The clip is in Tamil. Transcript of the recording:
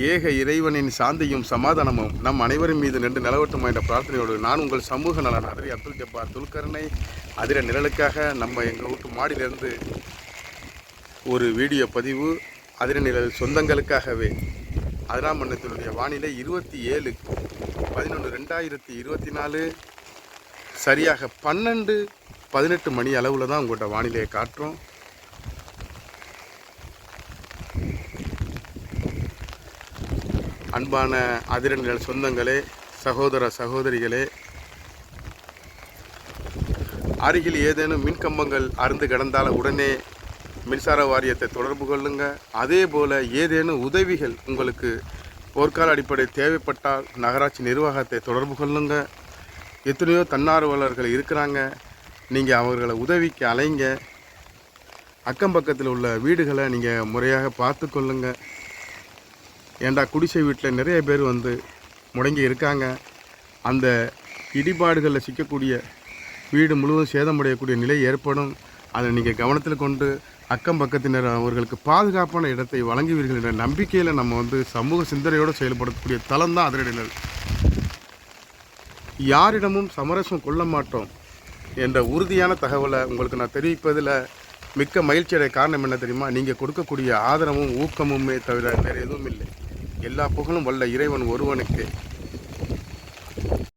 ஏக இறைவனின் சாந்தியும் சமாதானமும் நம் அனைவரும் மீது நின்று நிலவட்டும் என்ற பிரார்த்தனையோடு நான் உங்கள் சமூக நலன் அதிரி அப்துல் ஜப்பார் துல்கர்னை அதிர நிழலுக்காக நம்ம எங்கள் வீட்டு மாடியிலிருந்து ஒரு வீடியோ பதிவு அதிர நிழல் சொந்தங்களுக்காகவே அதிராம் மன்னத்தினுடைய வானிலை இருபத்தி ஏழு பதினொன்று ரெண்டாயிரத்தி இருபத்தி நாலு சரியாக பன்னெண்டு பதினெட்டு மணி அளவில் தான் உங்கள்கிட்ட வானிலையை காட்டுறோம். அன்பான அதிரன்கள் சொந்தங்களே சகோதர சகோதரிகளே. அருகில் ஏதேனும் மின்கம்பங்கள் அறுந்து கிடந்தால் உடனே மின்சார வாரியத்தை தொடர்பு கொள்ளுங்க. அதே போல் ஏதேனும் உதவிகள் உங்களுக்கு போர்க்கால அடிப்படை தேவைப்பட்டால் நகராட்சி நிர்வாகத்தை தொடர்பு கொள்ளுங்க. எத்தனையோ தன்னார்வலர்கள் இருக்கிறாங்க. நீங்கள் அவர்களை உதவிக்கு அலைங்க. அக்கம் பக்கத்தில் உள்ள வீடுகளை நீங்கள் முறையாக பார்த்து கொள்ளுங்கள் ஏண்டா குடிசை வீட்டில் நிறைய பேர் வந்து முடங்கி இருக்காங்க. அந்த இடிபாடுகளில் சிக்கக்கூடிய வீடு முழுவதும் சேதமடையக்கூடிய நிலை ஏற்படும். அதை நீங்கள் கவனத்தில் கொண்டு அக்கம் பக்கத்தினர் அவர்களுக்கு பாதுகாப்பான இடத்தை வழங்குவீர்கள் என்ற நம்பிக்கையில் நம்ம வந்து சமூக சிந்தனையோடு செயல்படக்கூடிய தளம் தான் அதிரடினர் யாரிடமும் சமரசம் கொள்ள மாட்டோம் என்ற உறுதியான தகவலை உங்களுக்கு நான் தெரிவிப்பதில் மிக்க மகிழ்ச்சியடைய காரணம் என்ன தெரியுமா? நீங்கள் கொடுக்கக்கூடிய ஆதரவும் ஊக்கமுமே தவிர வேறு எதுவும் இல்லை. எல்லா புகழும் வல்ல இறைவன் ஒருவனுக்கு.